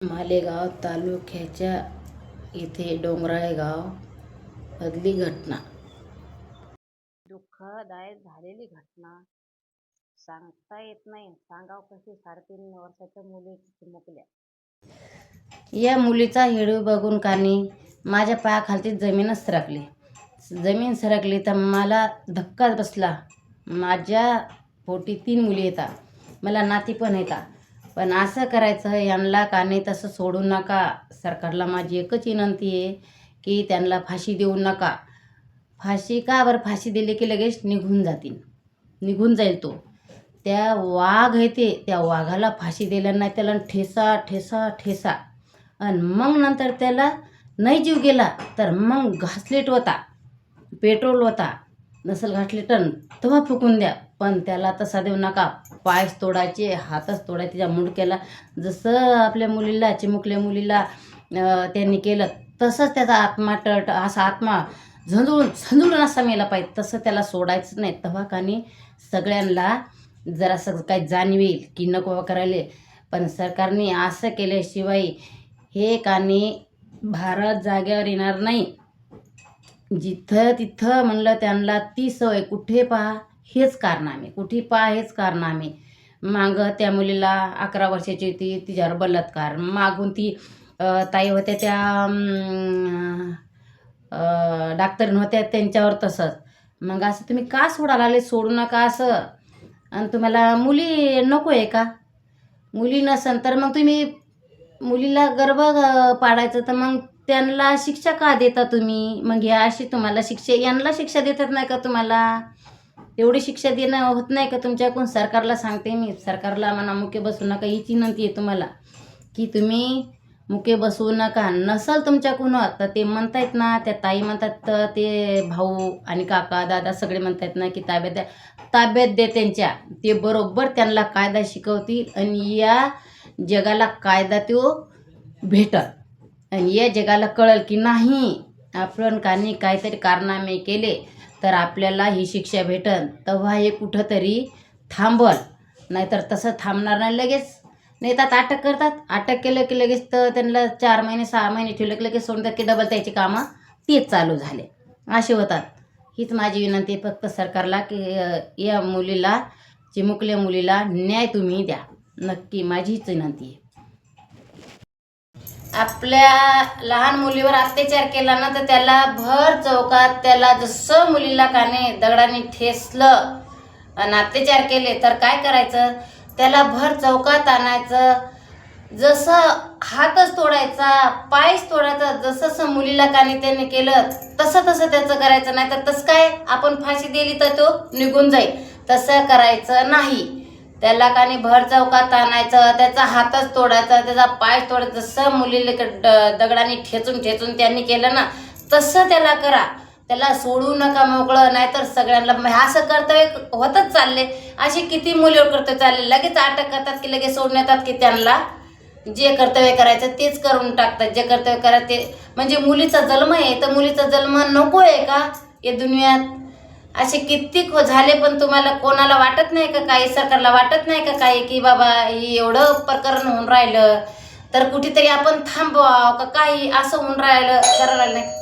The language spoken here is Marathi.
मालेगाव तालुक्याच्या इथे डोंगराळे गाव मधली घटना. दुःखदायक झालेली घटना. सांगता येत नाही. सांगाव कशी? साडेतीन वर्षाच्या मुली चिमुकल्या या मुलीचा हिडू बघून कानी माझ्या पायाखालची जमीनच सरकली. जमीन सरकली तर मला धक्काच बसला. माझ्या पोटी तीन मुली येतात मला नाती पण येतात पण असं करायचं यांना का नाही तसं सोडू नका. सरकारला माझी एकच विनंती आहे की त्यांना फाशी देऊ नका. फाशी का बरं फाशी दिली की लगेच निघून जातील? निघून जाईल तो. त्या वाघ आहे ते त्या वाघाला फाशी दिल्या नाही त्याला ठेसा ठेसा ठेसा. आणि मग नंतर त्याला नाही जीव गेला तर मग घासलेट होता पेट्रोल होता. नसल घासलेट तेव्हा फुकून द्या. पण त्याला तसा देऊ नका पायच तोडायचे हातच तोडायचे त्या मुंडक्याला. जसं आपल्या मुलीला चिमुकल्या मुलीला त्यांनी केलं तसंच त्याचा आत्मा टट असा आत्मा झंजळून झंजळून असा मेला पाहिजे. तसं त्याला सोडायचं नाही. तेव्हा कानी सगळ्यांना जरासं काही जाणवेल की नको करायला. करायले पण सरकारने असं केल्याशिवाय हे कानी भारत जाग्यावर येणार नाही. जिथं तिथं म्हणलं त्यांना ती सवय कुठे पहा? हेच कारनामे कुठे पहा हेच कारनामे मागं त्या मुलीला अकरा वर्षाची होती तिच्यावर बलात्कार. मागून ती ताई होत्या त्या अं, होत्या त्यांच्यावर तसंच. मग असं तुम्ही का सोडायला आले? सोडू नका असं. आणि तुम्हाला मुली नको आहे का? मुली नसन तर मग तुम्ही मुलीला गर्भ पाडायचं तर मग त्यांना शिक्षा का देता तुम्ही? मग या अशी तुम्हाला शिक्षा यांना शिक्षा देतात नाही का तुम्हाला? एवढी शिक्षा देणं होत नाही का? तुमच्याकडून सरकारला सांगते मी. सरकारला म्हणा मुके बसू नका. हीच विनंती आहे तुम्हाला. की तुम्ही मुके बसवू नका. नसल तुमच्याकडून तर ते म्हणतायत ना त्या ताई म्हणतात तर ते भाऊ आणि काका दादा सगळे म्हणतायत ना की ताब्यात द्या. ताब्यात दे त्यांच्या. ते बरोबर त्यांना कायदा शिकवतील आणि या जगाला कायदा तो भेटल. आणि या जगाला कळल की नाही आपण कानी काहीतरी कारनामे केले. तर आपल्याला ही शिक्षा भेटल तेव्हा हे कुठंतरी थांबल. नाहीतर तसं थांबणार नाही लगेच. नेतात अटक करतात. अटक केलं की लगेच तर त्यांना चार महिने सहा महिने ठेवलं की लगेच सोडतात की डबल त्याची कामं. तेच चालू झाले. असे होतात. हीच माझी विनंती आहे फक्त सरकारला की या मुलीला चिमुकल्या मुलीला न्याय तुम्ही द्या. नक्की माझी हीच विनंती आहे. आपल्या लहान मुलीवर अत्याचार केला ना तर त्याला भर चौकात त्याला जसं मुलीला काने दगडाने ठेसलं आणि अत्याचार केले तर काय करायचं? त्याला भर चौकात आणायचं. जसं हातच तोडायचा पायच तोडायचा जसं जसं मुलीला काने त्याने केलं तसं तसं त्याचं करायचं. नाही तर तसं काय? आपण फाशी दिली तर तो निघून जाईल. तसं करायचं नाही. त्याला कानी भर चौकात आणायचं त्याचा हातच तोडायचा त्याचा पाय तोडायचा जसं मुलीला दगडाने ठेचून ठेचून त्यांनी केलं ना तसं त्याला करा. त्याला सोडू नका मोकळं नाहीतर सगळ्यांना असं कर्तव्य होतच चालले असे किती मुलीवर कर्तव्य चालले लगेच अटक करतात की लगेच सोडून येतात की त्यांना? जे कर्तव्य करायचं तेच करून टाकतात. जे कर्तव्य करायचं ते म्हणजे मुलीचा जन्म आहे तर मुलीचा जन्म नको आहे का या दुनियात? असे कित्येक हो झाले पण तुम्हाला कोणाला वाटत नाही का? काही सरकारला वाटत नाही का काही की बाबा ही एवढं प्रकरण होऊन राहिलं तर कुठेतरी आपण थांबवा का? काही असं होऊन राहिलं करायला नाही.